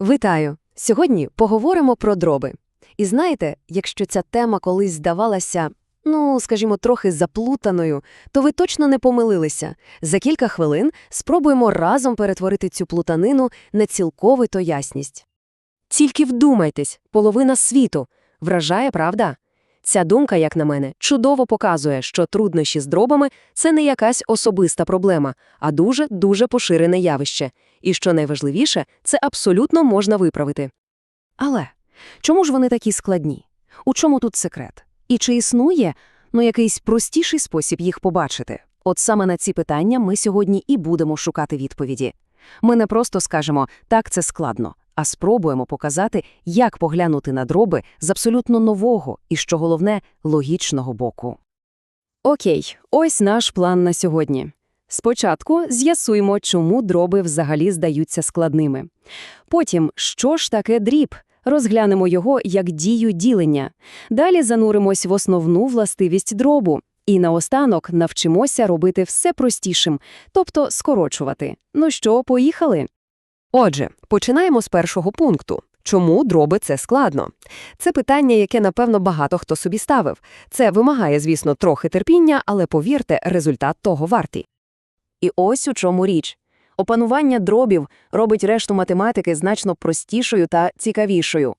Вітаю! Сьогодні поговоримо про дроби. І знаєте, якщо ця тема колись здавалася, ну, скажімо, трохи заплутаною, то ви точно не помилилися. За кілька хвилин спробуємо разом перетворити цю плутанину на цілковиту ясність. Тільки вдумайтесь, половина світу. Вражає, правда? Ця думка, як на мене, чудово показує, що труднощі з дробами – це не якась особиста проблема, а дуже-дуже поширене явище. І що найважливіше, це абсолютно можна виправити. Але чому ж вони такі складні? У чому тут секрет? І чи існує ну, якийсь простіший спосіб їх побачити? От саме на ці питання ми сьогодні і будемо шукати відповіді. Ми не просто скажемо «так, це складно», а спробуємо показати, як поглянути на дроби з абсолютно нового і, що головне, логічного боку. Окей, ось наш план на сьогодні. Спочатку з'ясуємо, чому дроби взагалі здаються складними. Потім, що ж таке дріб? Розглянемо його як дію ділення. Далі зануримось в основну властивість дробу. І наостанок навчимося робити все простішим, тобто скорочувати. Ну що, поїхали? Отже, починаємо з першого пункту. Чому дроби це складно? Це питання, яке, напевно, багато хто собі ставив. Це вимагає, звісно, трохи терпіння, але повірте, результат того вартий. І ось у чому річ. Опанування дробів робить решту математики значно простішою та цікавішою.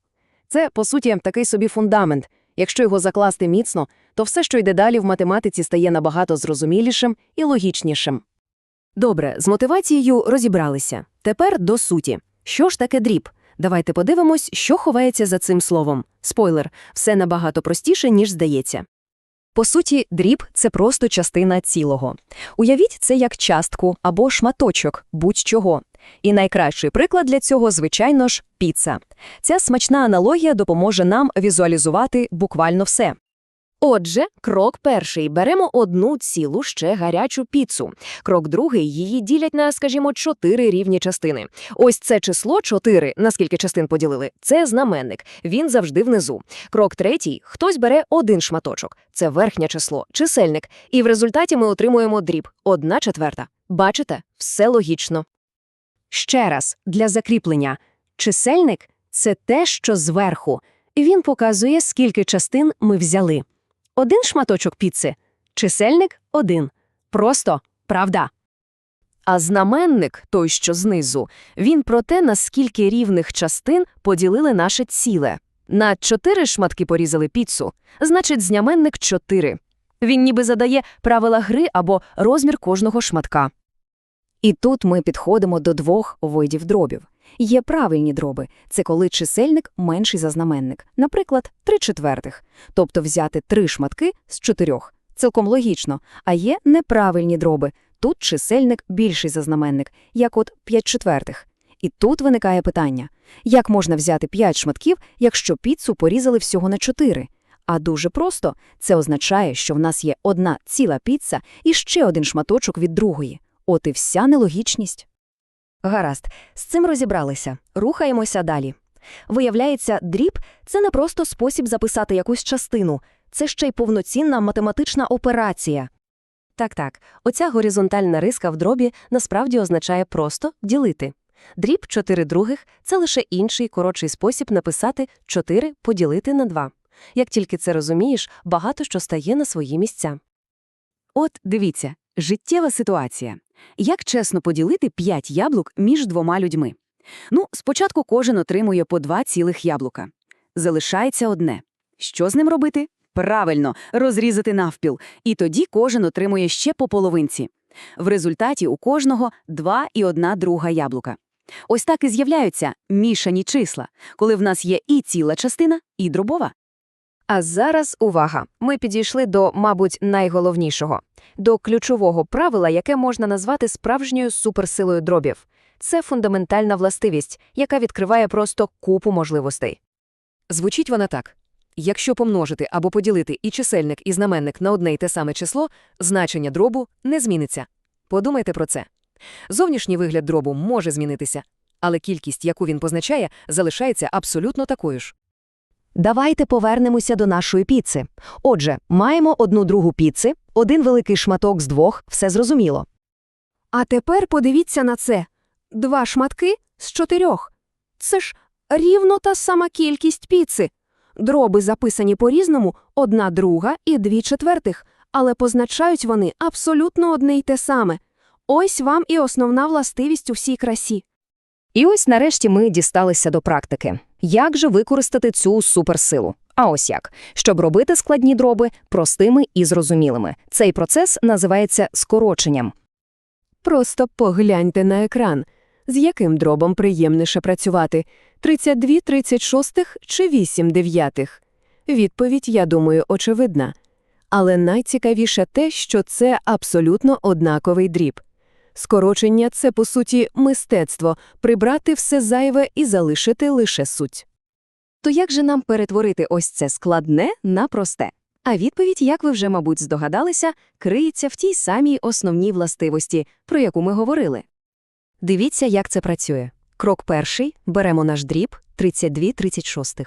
Це, по суті, такий собі фундамент. Якщо його закласти міцно, то все, що йде далі в математиці, стає набагато зрозумілішим і логічнішим. Добре, з мотивацією розібралися. Тепер до суті. Що ж таке дріб? Давайте подивимось, що ховається за цим словом. Спойлер, все набагато простіше, ніж здається. По суті, дріб – це просто частина цілого. Уявіть це як частку або шматочок будь-чого. І найкращий приклад для цього, звичайно ж, піца. Ця смачна аналогія допоможе нам візуалізувати буквально все. Отже, крок перший. Беремо одну цілу ще гарячу піцу. Крок другий. Її ділять на, скажімо, чотири рівні частини. Ось це число 4, наскільки частин поділили, це знаменник. Він завжди внизу. Крок третій. Хтось бере один шматочок. Це верхнє число, чисельник. І в результаті ми отримуємо дріб – одна четверта. Бачите? Все логічно. Ще раз, для закріплення. Чисельник – це те, що зверху. Він показує, скільки частин ми взяли. Один шматочок піци. Чисельник – один. Просто правда. А знаменник, той, що знизу, він про те, наскільки рівних частин поділили наше ціле. На чотири шматки порізали піцу, значить, знаменник – чотири. Він ніби задає правила гри або розмір кожного шматка. І тут ми підходимо до двох видів дробів. Є правильні дроби – це коли чисельник менший за знаменник, наприклад, 3 четвертих, тобто взяти три шматки з чотирьох. Цілком логічно. А є неправильні дроби. Тут чисельник більший за знаменник, як от 5 четвертих. І тут виникає питання. Як можна взяти 5 шматків, якщо піцу порізали всього на 4? А дуже просто. Це означає, що в нас є одна ціла піца і ще один шматочок від другої. От і вся нелогічність. Гаразд, з цим розібралися. Рухаємося далі. Виявляється, дріб – це не просто спосіб записати якусь частину, це ще й повноцінна математична операція. Так-так, оця горизонтальна риска в дробі насправді означає просто ділити. Дріб 4 других – це лише інший коротший спосіб написати 4 поділити на 2. Як тільки це розумієш, багато що стає на свої місця. От, дивіться, життєва ситуація. Як чесно поділити 5 яблук між двома людьми? Ну, спочатку кожен отримує по два цілих яблука. Залишається одне. Що з ним робити? Правильно, розрізати навпіл. І тоді кожен отримує ще по половинці. В результаті у кожного два і одна друга яблука. Ось так і з'являються мішані числа, коли в нас є і ціла частина, і дробова. А зараз увага! Ми підійшли до, мабуть, найголовнішого до ключового правила, яке можна назвати справжньою суперсилою дробів. Це фундаментальна властивість, яка відкриває просто купу можливостей. Звучить вона так. Якщо помножити або поділити і чисельник, і знаменник на одне й те саме число, значення дробу не зміниться. Подумайте про це. Зовнішній вигляд дробу може змінитися, але кількість, яку він позначає, залишається абсолютно такою ж. Давайте повернемося до нашої піци. Отже, маємо одну другу піци, один великий шматок з двох, все зрозуміло. А тепер подивіться на це. Два шматки з чотирьох. Це ж рівно та сама кількість піци. Дроби записані по-різному, одна друга і дві четвертих, але позначають вони абсолютно одне й те саме. Ось вам і основна властивість у всій красі. І ось нарешті ми дісталися до практики. Як же використати цю суперсилу? А ось як. Щоб робити складні дроби простими і зрозумілими. Цей процес називається скороченням. Просто погляньте на екран. З яким дробом приємніше працювати? 32 36 чи 8 дев'ятих? Відповідь, я думаю, очевидна. Але найцікавіше те, що це абсолютно однаковий дріб. Скорочення – це, по суті, мистецтво – прибрати все зайве і залишити лише суть. То як же нам перетворити ось це складне на просте? А відповідь, як ви вже, мабуть, здогадалися, криється в тій самій основній властивості, про яку ми говорили. Дивіться, як це працює. Крок перший – беремо наш дріб 32 36.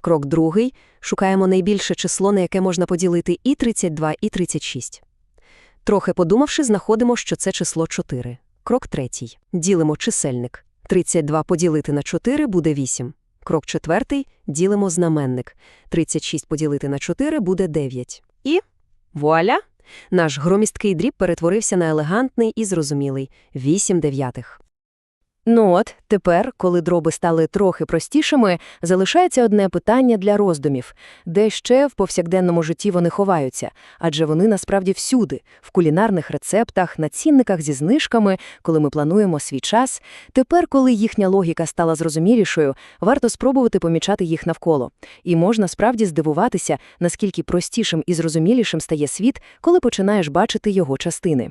Крок другий – шукаємо найбільше число, на яке можна поділити і 32, і 36. Трохи подумавши, знаходимо, що це число 4. Крок третій – ділимо чисельник. 32 поділити на 4 буде 8. Крок четвертий – ділимо знаменник. 36 поділити на 4 буде 9. І вуаля! Наш громісткий дріб перетворився на елегантний і зрозумілий – 8 дев'ятих. Ну от, тепер, коли дроби стали трохи простішими, залишається одне питання для роздумів. Де ще в повсякденному житті вони ховаються? Адже вони насправді всюди – в кулінарних рецептах, на цінниках зі знижками, коли ми плануємо свій час. Тепер, коли їхня логіка стала зрозумілішою, варто спробувати помічати їх навколо. І можна справді здивуватися, наскільки простішим і зрозумілішим стає світ, коли починаєш бачити його частини.